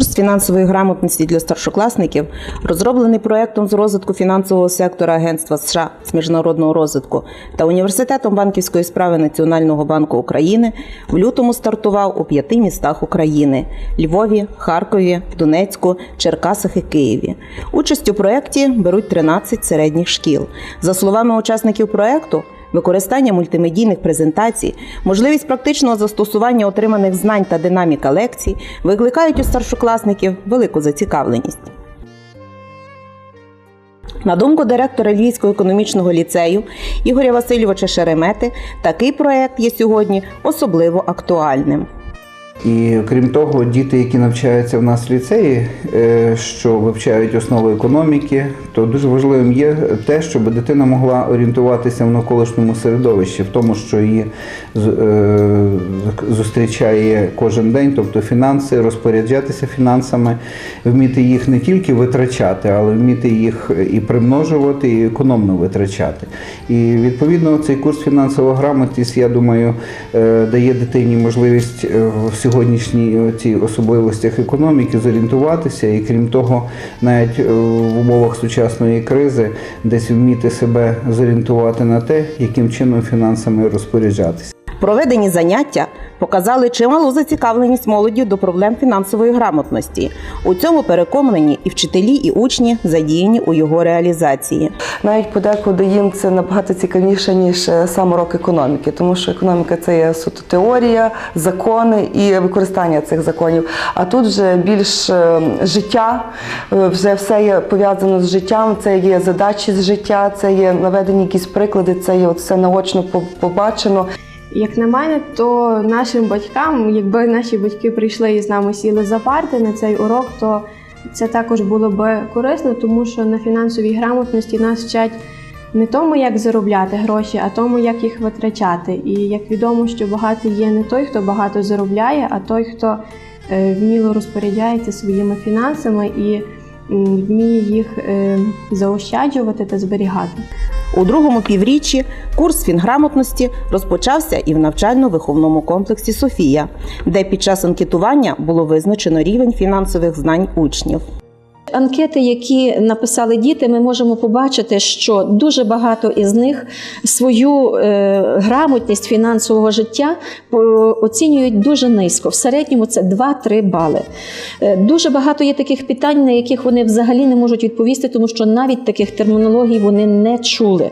Курс фінансової грамотності для старшокласників розроблений проектом з розвитку фінансового сектора Агентства США з міжнародного розвитку та університетом банківської справи Національного банку України. В лютому стартував у п'яти містах України: Львові, Харкові, Донецьку, Черкасах і Києві. Участь у проєкті беруть 13 середніх шкіл. За словами учасників проєкту, Використання мультимедійних презентацій, можливість практичного застосування отриманих знань та динаміка лекцій викликають у старшокласників велику зацікавленість. На думку директора Львівського економічного ліцею Ігоря Васильовича Шеремети, такий проект є сьогодні особливо актуальним. І крім того, діти, які навчаються в нас в ліцеї, е, що вивчають основи економіки, то дуже важливим є те, щоб дитина могла орієнтуватися в навколишньому середовищі, в тому, що її е, зустрічає кожен день, тобто фінанси, розпоряджатися фінансами, вміти їх не тільки витрачати, але вміти їх і примножувати, і економно витрачати. І відповідно цей курс фінансова грамотність, я думаю, е, дає дитині можливість е, в сьогоднішній цій особливостях економіки зорієнтуватися, і крім того, навіть е, в умовах сучасної кризи десь вміти себе зорієнтувати на те, яким чином фінансами розпоряджатися. Проведені заняття показали чималу зацікавленість молоді до проблем фінансової грамотності. У цьому переконані і вчителі, і учні задіяні у його реалізації. Навіть подекуди їм це набагато цікавіше, ніж е, сам урок економіки, тому що економіка це є суто теорія, закони і використання цих законів. А тут вже більш е, життя, е, вже все є пов'язано з життям, це є задачі з життя, це є наведені якісь приклади, це є от все наочно побачено. Як на мене, то нашим батькам, якби наші батьки прийшли і з нами сіли за парти на цей урок, то це також було би корисно, тому що на фінансовій грамотності нас вчать не тому, як заробляти гроші, а тому, як їх витрачати. І як відомо, що багатий є не той, хто багато заробляє, а той, хто е, вміло розпоряджається своїми фінансами і вміє їх е, заощаджувати та зберігати. У другому півріччі курс фінграмотності розпочався і в навчально-виховному комплексі Софія, де під час анкетування було визначено рівень фінансових знань учнів. Анкети, які написали діти, ми можемо побачити, що дуже багато із них свою е, грамотність фінансового життя е, оцінюють дуже низько. В середньому це 2-3 бали. Е, дуже багато є таких питань, на яких вони взагалі не можуть відповісти, тому що навіть таких термінологій вони не чули.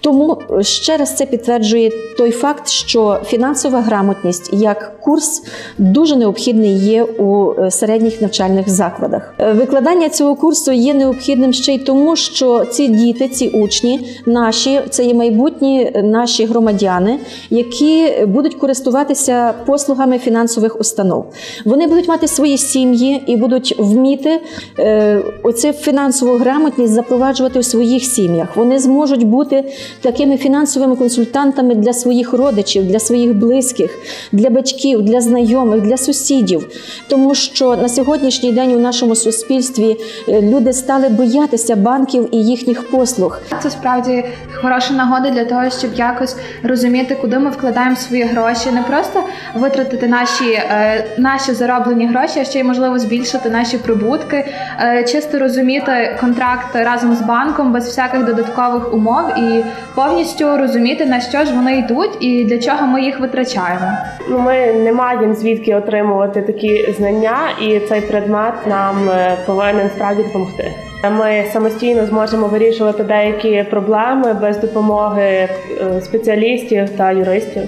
Тому ще раз це підтверджує той факт, що фінансова грамотність як курс дуже необхідний є у середніх навчальних закладах. Викладання цього курсу є необхідним ще й тому, що ці діти, ці учні, наші це є майбутні наші громадяни, які будуть користуватися послугами фінансових установ. Вони будуть мати свої сім'ї і будуть вміти е, оцю фінансову грамотність запроваджувати у своїх сім'ях. Вони зможуть бути такими фінансовими консультантами для своїх родичів, для своїх близьких, для батьків, для знайомих, для сусідів. Тому що на сьогоднішній день у нашому суспільстві люди стали боятися банків і їхніх послуг. Це справді хороша нагода для того, щоб якось розуміти, куди ми вкладаємо свої гроші, не просто витратити наші, е, наші зароблені гроші, а ще й можливо збільшити наші прибутки, е, чисто розуміти контракт разом з банком без всяких додаткових умов і повністю розуміти на що ж вони йдуть і для чого ми їх витрачаємо. Ну, ми не маємо звідки отримувати такі знання, і цей предмет нам е, повинен справді допомогти. Ми самостійно зможемо вирішувати деякі проблеми без допомоги е, спеціалістів та юристів.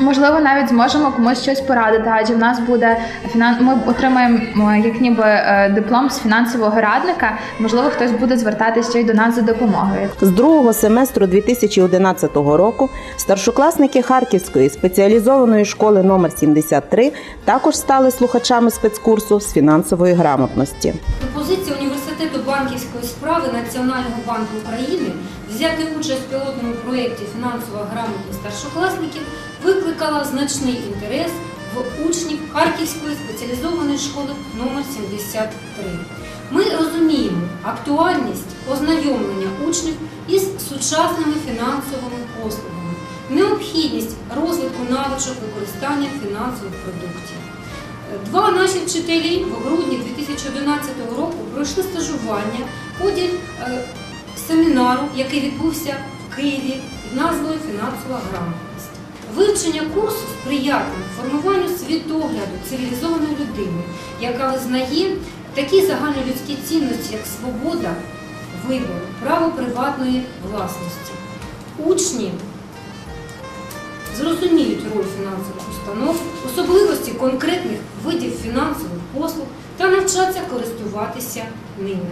Можливо, навіть зможемо комусь щось порадити, адже в нас буде фінан... Ми отримаємо як ніби е, диплом з фінансового радника. Можливо, хтось буде звертатися ще й до нас за допомогою. З другого семестру 2011 року старшокласники Харківської спеціалізованої школи номер 73 також стали слухачами спецкурсу з фінансової грамотності. Пропозиція університету банківської справи Національного банку України взяти участь в пілотному проєкті фінансова грамотність старшокласників викликала значний інтерес в учнів Харківської спеціалізованої школи номер 73. Ми розуміємо актуальність ознайомлення учнів із сучасними фінансовими послугами, необхідність розвитку навичок використання фінансових продуктів. Два наші вчителі в грудні 2011 року пройшли стажування в е, семінару, який відбувся в Києві під назвою Фінансова грамотність. Вивчення курсу сприятиме формуванню світогляду цивілізованої людини, яка визнає такі загальнолюдські цінності, як свобода вибору, право приватної власності. Учні зрозуміють роль фінансових установ, особливості конкретних видів фінансових послуг та навчаться користуватися ними.